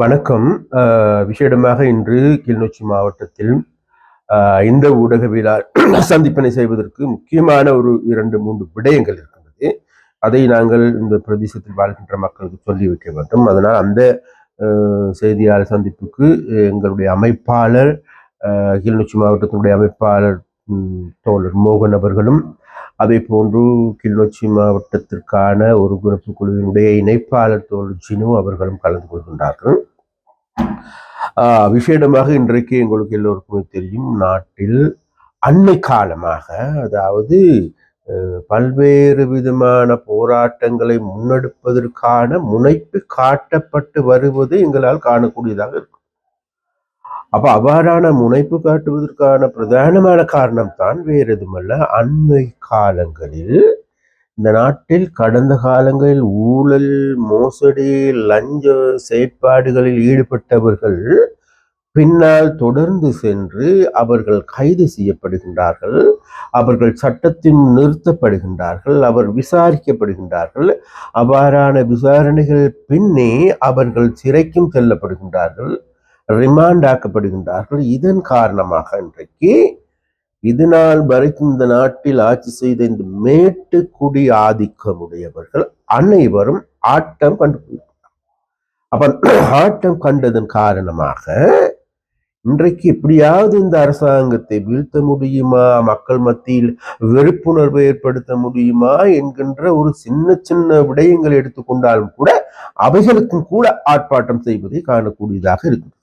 வணக்கம். விசேடமாக இன்று கிளிநொச்சி மாவட்டத்தில் இந்த ஊடகவியலார் சந்திப்பினை செய்வதற்கு முக்கியமான ஒரு இரண்டு மூன்று விடயங்கள் இருக்கின்றது. அதை நாங்கள் இந்த பிரதேசத்தில் வாழ்கின்ற மக்களுக்கு சொல்லி வைக்க வேண்டும். அதனால் அந்த செய்தியாளர் சந்திப்புக்கு எங்களுடைய அமைப்பாளர் கிளிநொச்சி மாவட்டத்தினுடைய அமைப்பாளர் தோழர் மோகன் அவர்களும் அதே போன்று கிளிநொச்சி மாவட்டத்திற்கான ஒரு குரப்பு குழுவினுடைய இணைப்பாளர் தோழர் ஜினு அவர்களும் கலந்து கொள்கின்றார்கள். விசேடமாக இன்றைக்கு எங்களுக்கு எல்லோருக்குமே தெரியும் நாட்டில் அண்மை காலமாக அதாவது பல்வேறு விதமான போராட்டங்களை முன்னெடுப்பதற்கான முனைப்பு காட்டப்பட்டு வருவது எங்களால் காணக்கூடியதாக இருக்கும். அப்ப அவ்வாறான முனைப்பு காட்டுவதற்கான பிரதானமான காரணம் தான் வேறு எதுமல்ல அண்மை காலங்களில் இந்த நாட்டில் கடந்த காலங்களில் ஊழல் மோசடி லஞ்ச செயற்பாடுகளில் ஈடுபட்டவர்கள் பின்னால் தொடர்ந்து சென்று அவர்கள் கைது செய்யப்படுகின்றார்கள். அவர்கள் சட்டத்தின் நிறுத்தப்படுகின்றார்கள். அவர் விசாரிக்கப்படுகின்றார்கள். அவ்வாறான விசாரணைகள் பின்னே அவர்கள் சிறைக்கும் செல்லப்படுகின்றார்கள். ரிமாண்ட் ஆக்கப்படுகின்றார்கள். இதன் காரணமாக இன்றைக்கு இது நாள் வரைக்கும் இந்த நாட்டில் ஆட்சி செய்த இந்த மேட்டுக்குடி ஆதிக்கமுடையவர்கள் அனைவரும் ஆட்டம் கண்டு அப்ப ஆட்டம் கண்டதன் காரணமாக இன்றைக்கு எப்படியாவது இந்த அரசாங்கத்தை வீழ்த்த முடியுமா? மக்கள் மத்தியில் வெறுப்புணர்வை ஏற்படுத்த முடியுமா? என்கின்ற ஒரு சின்ன சின்ன விடயங்கள் எடுத்துக்கொண்டாலும் கூட அவைகளுக்கும் கூட ஆர்ப்பாட்டம் செய்வதை காணக்கூடியதாக இருக்கும்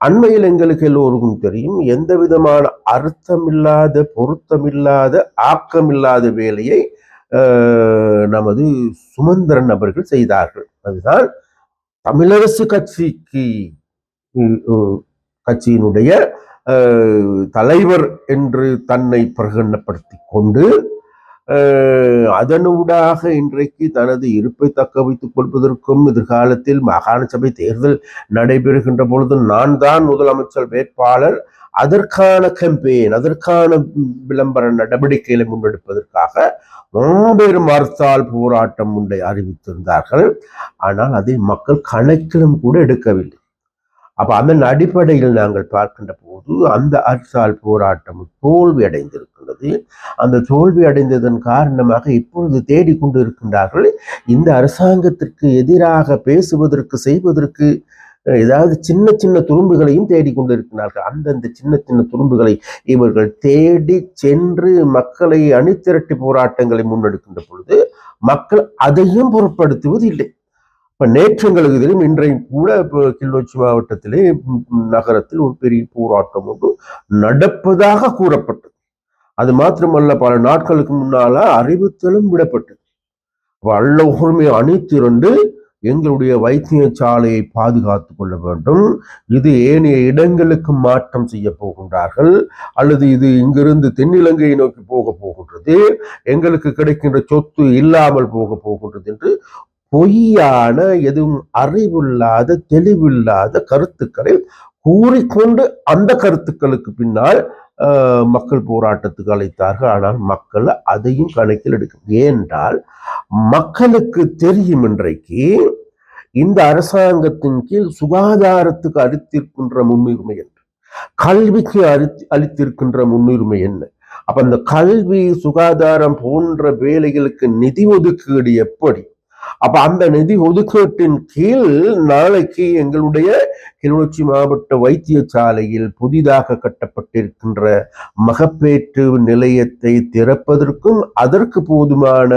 அண்மையில் எங்களுக்கு எல்லோருக்கும் தெரியும் எந்த விதமான அர்த்தமில்லாத பொருத்தமில்லாத ஆக்கமில்லாத வேலையை நமது சுமந்திரன் அவர்கள் செய்தார்கள். அதுதான் தமிழரசு கட்சிக்கு கட்சியினுடைய தலைவர் என்று தன்னை பிரகடனப்படுத்தி கொண்டு அதனூடாக இன்றைக்கு தனது இருப்பை தக்க வைத்துக் கொள்வதற்கும் எதிர்காலத்தில் மாகாண சபை தேர்தல் நடைபெறுகின்ற பொழுது நான் தான் முதலமைச்சர் வேட்பாளர். அதற்கான கம்பெயின் அதற்கான விளம்பர நடவடிக்கைகளை முன்னெடுப்பதற்காக மாபெரும் மறுத்தால் போராட்டம் ஒன்றை அறிவித்திருந்தார்கள். ஆனால் அதை மக்கள் கணக்கிலும் கூட எடுக்கவில்லை. அப்ப அதன் அடிப்படையில் நாங்கள் பார்க்கின்ற போது அந்த அர்சால் போராட்டம் தோல்வி அடைந்திருக்கின்றது அந்த தோல்வி அடைந்ததன் காரணமாக இப்பொழுது தேடிக்கொண்டு இருக்கின்றார்கள் இந்த அரசாங்கத்திற்கு எதிராக பேசுவதற்கு செய்வதற்கு ஏதாவது சின்ன சின்ன துரும்புகளையும் தேடிக்கொண்டு இருக்கிறார்கள் அந்தந்த சின்ன சின்ன துரும்புகளை இவர்கள் தேடி சென்று மக்களை அணிதிரட்டி போராட்டங்களை முன்னெடுக்கின்ற பொழுது மக்கள் அதையும் பொருட்படுத்துவது இல்லை இப்போ நேற்று எங்களுக்கு தெரியும் இன்றையும் கூட இப்போ கிளிநொச்சி மாவட்டத்திலே நகரத்தில் ஒரு பெரிய போராட்டம் ஒன்று நடப்பதாக கூறப்பட்டது. அது மாத்திரமல்ல பல நாட்களுக்கு முன்னால அறிவித்தலும் விடப்பட்டது. அப்ப உரிமையை அணித்திரண்டு எங்களுடைய வைத்தியசாலையை பாதுகாத்து கொள்ள வேண்டும். இது ஏனைய இடங்களுக்கு மாற்றம் செய்ய போகின்றார்கள். அல்லது இது இங்கிருந்து தென்னிலங்கையை நோக்கி போக போகின்றது. எங்களுக்கு கிடைக்கின்ற சொத்து இல்லாமல் போக போகின்றது என்று பொய்யான எதுவும் அறிவில்லாத தெளிவில்லாத கருத்துக்களை கூறிக்கொண்டு அந்த கருத்துக்களுக்கு பின்னால் மக்கள் போராட்டத்துக்கு அழைத்தார்கள். ஆனால் மக்கள் அதையும் கணக்கில் எடுக்க ஏனென்றால் மக்களுக்கு தெரியும் இன்றைக்கு இந்த அரசாங்கத்தின் கீழ் சுகாதாரத்துக்கு அளித்திருக்கின்ற முன்னுரிமை என்ன? கல்விக்கு அளித்து அளித்திருக்கின்ற முன்னுரிமை என்ன? அப்ப அந்த கல்வி சுகாதாரம் போன்ற வேலைகளுக்கு நிதி ஒதுக்கீடு எப்படி? அப்ப அந்த நிதி ஒதுக்கீட்டின் கீழ் நாளைக்கு எங்களுடைய கிளிநொச்சி மாவட்ட வைத்தியசாலையில் புதிதாக கட்டப்பட்டிருக்கின்ற மகப்பேற்று நிலையத்தை திறப்பதற்கும் அதற்கு போதுமான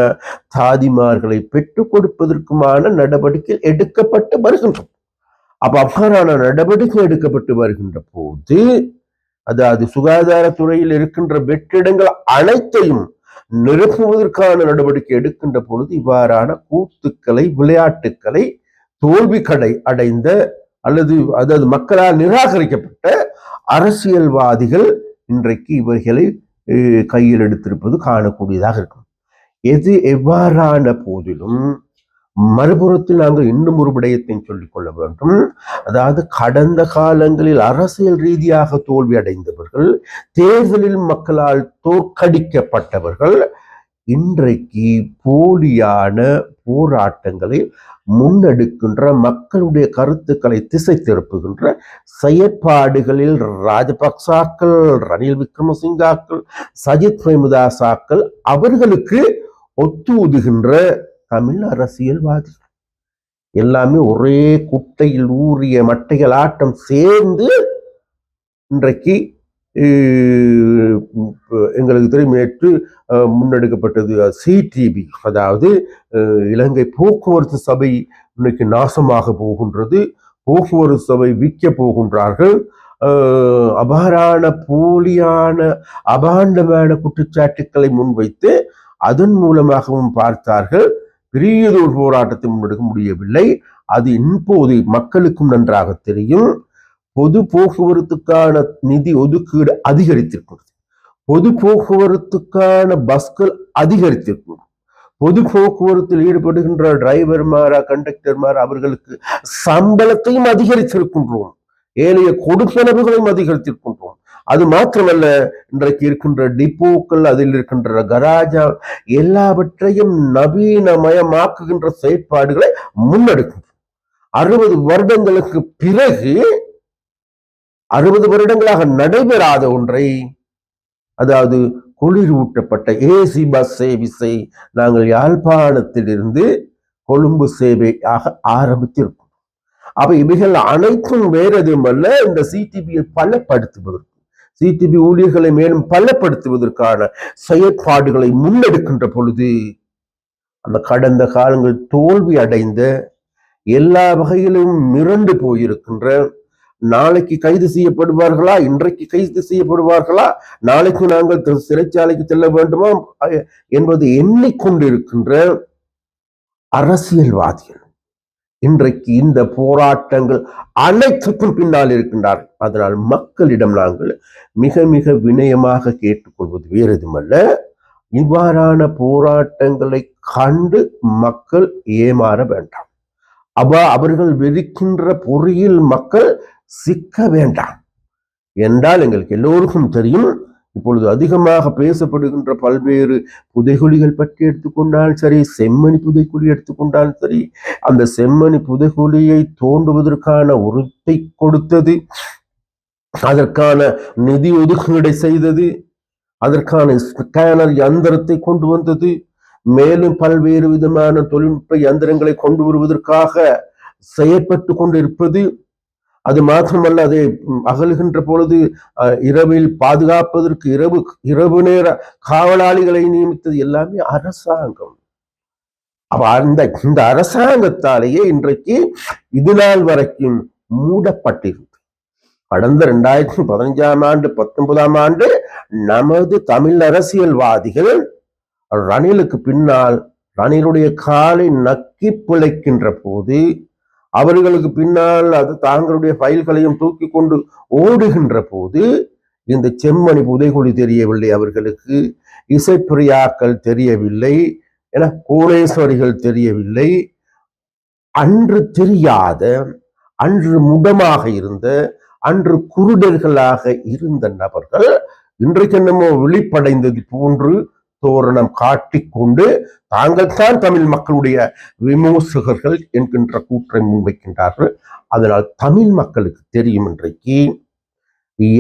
தாதிமார்களை பெற்றுக் கொடுப்பதற்குமான நடவடிக்கை எடுக்கப்பட்டு வருகின்றன. அப்ப அவ்வாறான நடவடிக்கை எடுக்கப்பட்டு வருகின்ற போது அதாவது சுகாதாரத்துறையில் இருக்கின்ற வெற்றிடங்கள் அனைத்தையும் நிரப்புவதற்கான நடவடிக்கை எடுக்கின்ற பொழுது இவ்வாறான கூத்துக்களை விளையாட்டுக்களை தோல்வி கடை அடைந்த அல்லது அதாவது மக்களால் நிராகரிக்கப்பட்ட அரசியல்வாதிகள் இன்றைக்கு இவர்களை கையில் எடுத்திருப்பது காணக்கூடியதாக இருக்கும். எது எவ்வாறான போதிலும் மறுபுறத்தில் நாங்கள் இன்னும் ஒரு விடயத்தை சொல்லிக்கொள்ள வேண்டும். அதாவது கடந்த காலங்களில் அரசியல் ரீதியாக தோல்வி அடைந்தவர்கள் தேர்தலில் மக்களால் தோற்கடிக்கப்பட்டவர்கள் இன்றைக்கு போலியான போராட்டங்களை முன்னெடுக்கின்ற மக்களுடைய கருத்துக்களை திசை திருப்புகின்ற செயற்பாடுகளில் ராஜபக்சாக்கள் ரணில் விக்ரமசிங்காக்கள் சஜித் பிரேமதாசாக்கள் அவர்களுக்கு ஒத்துதுகின்ற தமிழ் அரசியல்வாதி எல்லாமே ஒரே குட்டையில் ஊறிய மட்டைகள் ஆட்டம் சேர்ந்து இன்றைக்கு எங்களுக்கு தெரியும் நேற்று முன்னெடுக்கப்பட்டது சிடிபி அதாவது இலங்கை போக்குவரத்து சபை இன்னைக்கு நாசமாக போகின்றது. போக்குவரத்து சபை விற்க போகின்றார்கள். அபாரான போலியான அபாண்டமான குற்றச்சாட்டுக்களை முன்வைத்து அதன் மூலமாகவும் பார்த்தார்கள். பெரியதொரு போராட்டத்தை முன்னெடுக்க முடியவில்லை. அது இப்போது மக்களுக்கும் நன்றாக தெரியும். பொது போக்குவரத்துக்கான நிதி ஒதுக்கீடு அதிகரித்திருக்கிறது. பொது போக்குவரத்துக்கான பஸ்கள் அதிகரித்திருக்கும் பொது போக்குவரத்தில் ஈடுபடுகின்ற டிரைவர்மாரா கண்டக்டர்மார் அவர்களுக்கு சம்பளத்தையும் அதிகரித்திருக்கின்றோம். ஏனைய கொடுப்பனவுகளையும் அதிகரித்திருக்கின்றோம். அது மாத்திரமல்ல இன்றைக்கு இருக்கின்ற டிப்போக்கள் அதில் இருக்கின்ற கராஜா எல்லாவற்றையும் நவீனமயமாக்குகின்ற செயற்பாடுகளை முன்னெடுக்கும். அறுபது வருடங்களுக்கு பிறகு அறுபது வருடங்களாக நடைபெறாத ஒன்றை அதாவது குளிரூட்டப்பட்ட ஏசி பஸ் சேவிஸை நாங்கள் யாழ்ப்பாணத்திலிருந்து கொழும்பு சேவையாக ஆரம்பித்திருக்கோம் அப்ப இவைகள் அனைத்தும் வேற எதுவும் அல்ல இந்த சிடிபியை பலப்படுத்துவதற்கு. சிடிபி ஊழியர்களை மேலும் பலப்படுத்துவதற்கான செயற்பாடுகளை முன்னெடுக்கின்ற பொழுது அந்த கடந்த காலங்கள் தோல்வி அடைந்த எல்லா வகையிலும் மிரண்டு போயிருக்கின்ற நாளைக்கு கைது செய்யப்படுவார்களா இன்றைக்கு கைது செய்யப்படுவார்களா நாளைக்கு நாங்கள் சிறைச்சாலைக்கு செல்ல வேண்டுமா என்பது எண்ணிக்கொண்டிருக்கின்ற அரசியல்வாதிகள். இன்றைக்கு இந்த போராட்டங்கள் அனைத்துக்கும் பின்னால் இருக்கின்றார்கள். அதனால் மக்களிடம் நாங்கள் மிக மிக வினயமாக கேட்டுக்கொள்வது வேறு எதுமல்ல இவ்வாறான போராட்டங்களை கண்டு மக்கள் ஏமாற வேண்டாம். அவ அவர்கள் வெறுக்கின்ற பொறியில் மக்கள் சிக்க வேண்டாம். என்றால் எங்களுக்கு எல்லோருக்கும் தெரியும் இப்பொழுது அதிகமாக பேசப்படுகின்ற பல்வேறு புதைகுழிகள் பற்றி எடுத்துக்கொண்டால் சரி செம்மணி புதைக்குழி எடுத்துக்கொண்டாலும் சரி அந்த செம்மணி புதைகுழியை தோண்டுவதற்கான உறுத்தை கொடுத்தது அதற்கான நிதி ஒதுக்கீடை செய்தது அதற்கான ஸ்கேனர் யந்திரத்தை கொண்டு வந்தது மேலும் பல்வேறு விதமான தொழில்நுட்ப யந்திரங்களை கொண்டு வருவதற்காக செயற்பட்டு கொண்டிருப்பது அது மாத்திரமல்ல அதை அகல்கின்ற பொழுது அஹ், இரவில் பாதுகாப்பதற்கு இரவு இரவு நேர காவலாளிகளை நியமித்தது எல்லாமே அரசாங்கம். அப்ப அந்த இந்த அரசாங்கத்தாலேயே இன்றைக்கு இது நாள் வரைக்கும் மூடப்பட்டிருந்தது. கடந்த ரெண்டாயிரத்தி பதினஞ்சாம் ஆண்டு பத்தொன்பதாம் ஆண்டு நமது தமிழ் அரசியல்வாதிகள் ரணிலுக்கு பின்னால் ரணிலுடைய காலை நக்கி பிழைக்கின்ற போது அவர்களுக்கு பின்னால் அது தாங்களுடைய ஃபைல்களையும் தூக்கி கொண்டு ஓடுகின்ற போது இந்த செம்மணி புதைகுழி தெரியவில்லை அவர்களுக்கு. இசைப்பிரியாக்கள் தெரியவில்லை என கோடேஸ்வரிகள் தெரியவில்லை. அன்று தெரியாத அன்று முடமாக இருந்த அன்று குருடர்களாக இருந்த நபர்கள் இன்றைக்கு என்னமோ விழிப்படைந்தது போன்று தோரணம் காட்டிக்கொண்டு தாங்கள் தான் தமிழ் மக்களுடைய விமோசகர்கள் என்கின்ற கூற்றை முன்வைக்கின்றார்கள். அதனால் தமிழ் மக்களுக்கு தெரியும் இன்றைக்கு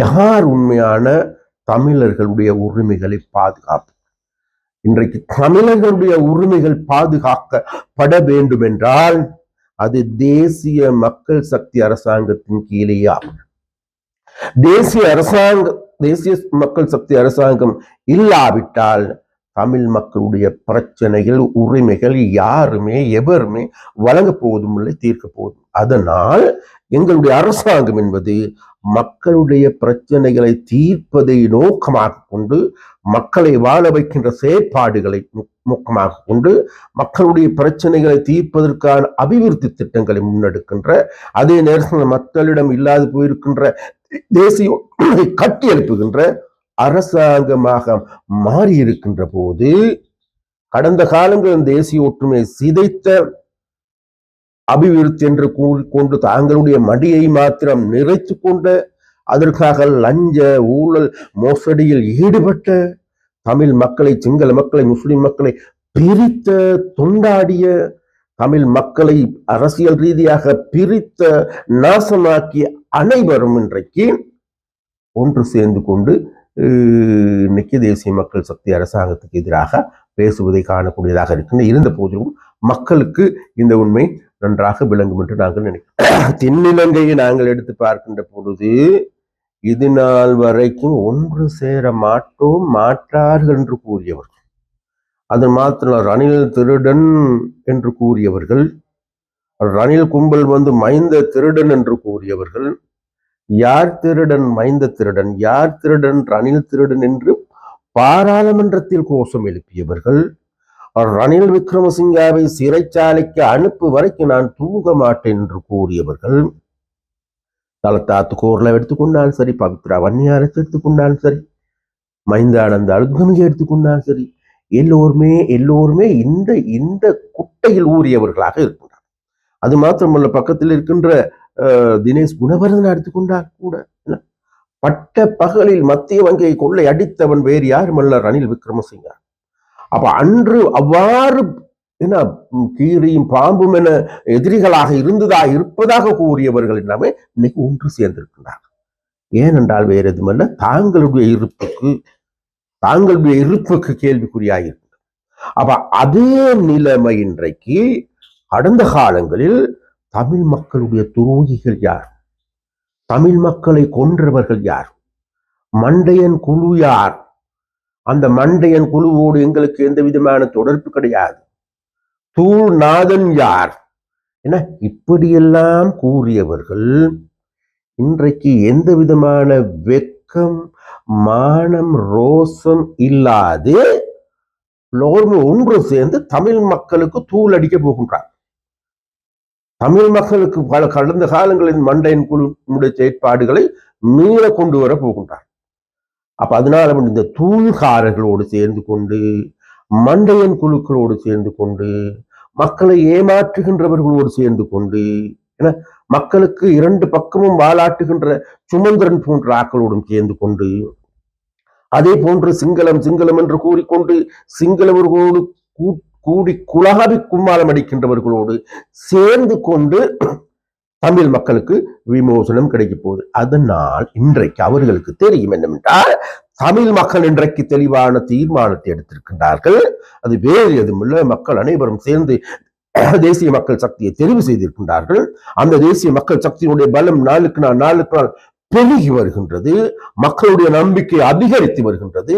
யார் உண்மையான தமிழர்களுடைய உரிமைகளை பாதுகாப்பு இன்றைக்கு தமிழர்களுடைய உரிமைகள் பாதுகாக்கப்பட வேண்டும் என்றால் அது தேசிய மக்கள் சக்தி அரசாங்கத்தின் கீழேயாகும். தேசிய அரசாங்க தேசிய மக்கள் சக்தி அரசாங்கம் இல்லாவிட்டால் தமிழ் மக்களுடைய பிரச்சனைகள் உரிமைகள் யாருமே எவருமே வழங்கப் போவதும் இல்லை தீர்க்க போவதும் அதனால் எங்களுடைய அரசாங்கம் என்பது மக்களுடைய பிரச்சனைகளை தீர்ப்பதை நோக்கமாக கொண்டு மக்களை வாழ வைக்கின்ற செயற்பாடுகளை நோக்கமாக கொண்டு மக்களுடைய பிரச்சனைகளை தீர்ப்பதற்கான அபிவிருத்தி திட்டங்களை முன்னெடுக்கின்ற அதே நேரத்தில் மக்களிடம் இல்லாது போயிருக்கின்ற தேசிய கட்டி எழுப்புகின்ற அரசாங்கமாக மாறி இருக்கின்ற போது கடந்த காலங்களில் தேசிய ஒற்றுமையை சிதைத்த அபிவிருத்தி என்று கூறிக்கொண்டு தாங்களுடைய மடியை மாத்திரம் நிறைத்து கொண்ட அதற்காக லஞ்ச ஊழல் மோசடியில் ஈடுபட்ட தமிழ் மக்களை சிங்கள மக்களை முஸ்லிம் மக்களை பிரித்த தொண்டாடிய தமிழ் மக்களை அரசியல் ரீதியாக பிரித்த நாசமாக்கிய அனைவரும் இன்றைக்கு ஒன்று சேர்ந்து கொண்டு இன்னைக்கு தேசிய மக்கள் சக்தி அரசாங்கத்துக்கு எதிராக பேசுவதை காணக்கூடியதாக இருக்கின்ற இருந்த போதிலும் மக்களுக்கு இந்த உண்மை நன்றாக விளங்கும் என்று நாங்கள் நினைக்கிறோம். தென்னிலங்கையை நாங்கள் எடுத்து பார்க்கின்ற பொழுது இது நாள் வரைக்கும் ஒன்று சேர மாட்டோம் மாற்றார்கள் என்று கூறியவர்கள். அது மாத்திரம் ரணில் திருடன் என்று கூறியவர்கள் ரணில் கும்பல் வந்து மைந்த திருடன் என்று கூறியவர்கள் யார் திருடன் மைந்த திருடன் யார் திருடன் ரணில் திருடன் என்று பாராளுமன்றத்தில் கோஷம் எழுப்பியவர்கள் ரணில் விக்ரமசிங்காவை சிறைச்சாலைக்கு அனுப்பு வரைக்கும் நான் தூங்க மாட்டேன் என்று கூறியவர்கள் தலத்தாத்து கோர்ல எடுத்துக்கொண்டாலும் சரி பவித்ரா வன்னியாரத்தை எடுத்துக்கொண்டாலும் சரி மைந்தானந்த அழுத்கமிகை எடுத்துக்கொண்டாலும் சரி எல்லோருமே எல்லோருமே இந்த இந்த குட்டையில் ஊறியவர்களாக இருக்கின்றனர். அது மாத்திரமல்ல பக்கத்தில் இருக்கின்ற தினேஷ் குணவர்தன் எடுத்துக்கொண்டால் கூட. என்ன? பட்ட பகலில் மத்திய வங்கியை கொள்ளை அடித்தவன் வேறு யாருமல்ல ரணில் விக்ரமசிங்கா. அப்ப அன்று அவ்வாறு என்ன கீரியும் பாம்பும் என எதிரிகளாக இருந்ததா இருப்பதாக கூறியவர்கள் எல்லாமே இன்னைக்கு ஒன்று சேர்ந்திருக்கின்றார் ஏனென்றால் வேறு எதுமல்ல தாங்களுடைய இருப்புக்கு தாங்களுடைய இருப்புக்கு கேள்விக்குறியாயிருக்கிறது அப்ப அதே நிலைமை இன்றைக்கு கடந்த காலங்களில் தமிழ் மக்களுடைய துரோகிகள் யார்? தமிழ் மக்களை கொன்றவர்கள் யார்? மண்டையன் குழு யார்? அந்த மண்டையன் குழுவோடு எங்களுக்கு எந்த விதமான தொடர்பு கிடையாது. தூள் நாதன் யார்? என இப்படியெல்லாம் கூறியவர்கள் இன்றைக்கு எந்த விதமான வெக்கம் மானம் ரோசம் இல்லாது எல்லோரும் ஒன்று சேர்ந்து தமிழ் மக்களுக்கு தூள் அடிக்க போகின்றார். தமிழ் மக்களுக்கு பல கடந்த காலங்களின் மண்டையின் குழு செயற்பாடுகளை மீள கொண்டு வர போகின்றார். அப்ப அதனால இந்த தூள்காரர்களோடு சேர்ந்து கொண்டு மண்டையன் குழுக்களோடு சேர்ந்து கொண்டு மக்களை ஏமாற்றுகின்றவர்களோடு சேர்ந்து கொண்டு என மக்களுக்கு இரண்டு பக்கமும் வாலாட்டுகின்ற சுமந்திரன் போன்ற ஆக்களோடும் சேர்ந்து கொண்டு அதே போன்று சிங்களம் சிங்களம் என்று கூறிக்கொண்டு சிங்களவர்களோடு கூட்டு கூடி குலகவி கும்மாலம் அடிக்கின்றவர்களோடு சேர்ந்து கொண்டு தமிழ் மக்களுக்கு விமோசனம் கிடைக்க போகுது. அதனால் இன்றைக்கு அவர்களுக்கு தெரியும் என்னவென்றால் தமிழ் மக்கள் இன்றைக்கு தெளிவான தீர்மானத்தை எடுத்திருக்கின்றார்கள். அது வேறு எதுவுமில்லை. மக்கள் அனைவரும் சேர்ந்து தேசிய மக்கள் சக்தியை தெரிவு செய்திருக்கின்றார்கள். அந்த தேசிய மக்கள் சக்தியினுடைய பலம் நாளுக்கு நாள் நாளுக்கு நாள் பெருகி வருகின்றது. மக்களுடைய நம்பிக்கை அதிகரித்து வருகின்றது.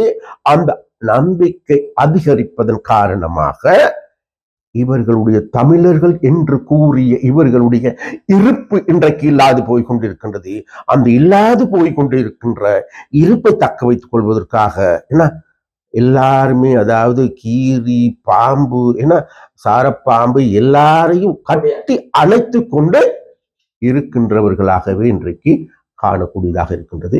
அந்த நம்பிக்கை அதிகரிப்பதன் காரணமாக இவர்களுடைய தமிழர்கள் என்று கூறிய இவர்களுடைய இருப்பு இன்றைக்கு இல்லாது போய் கொண்டிருக்கின்றது. அந்த இல்லாது போய் கொண்டிருக்கின்ற இருப்பை தக்க வைத்துக் கொள்வதற்காக என்ன? எல்லாருமே அதாவது கீரி பாம்பு என்ன? சாரப்பாம்பு எல்லாரையும் கட்டி அணைத்து கொண்டு இருக்கின்றவர்களாகவே இன்றைக்கு காணக்கூடியதாக இருக்கின்றது.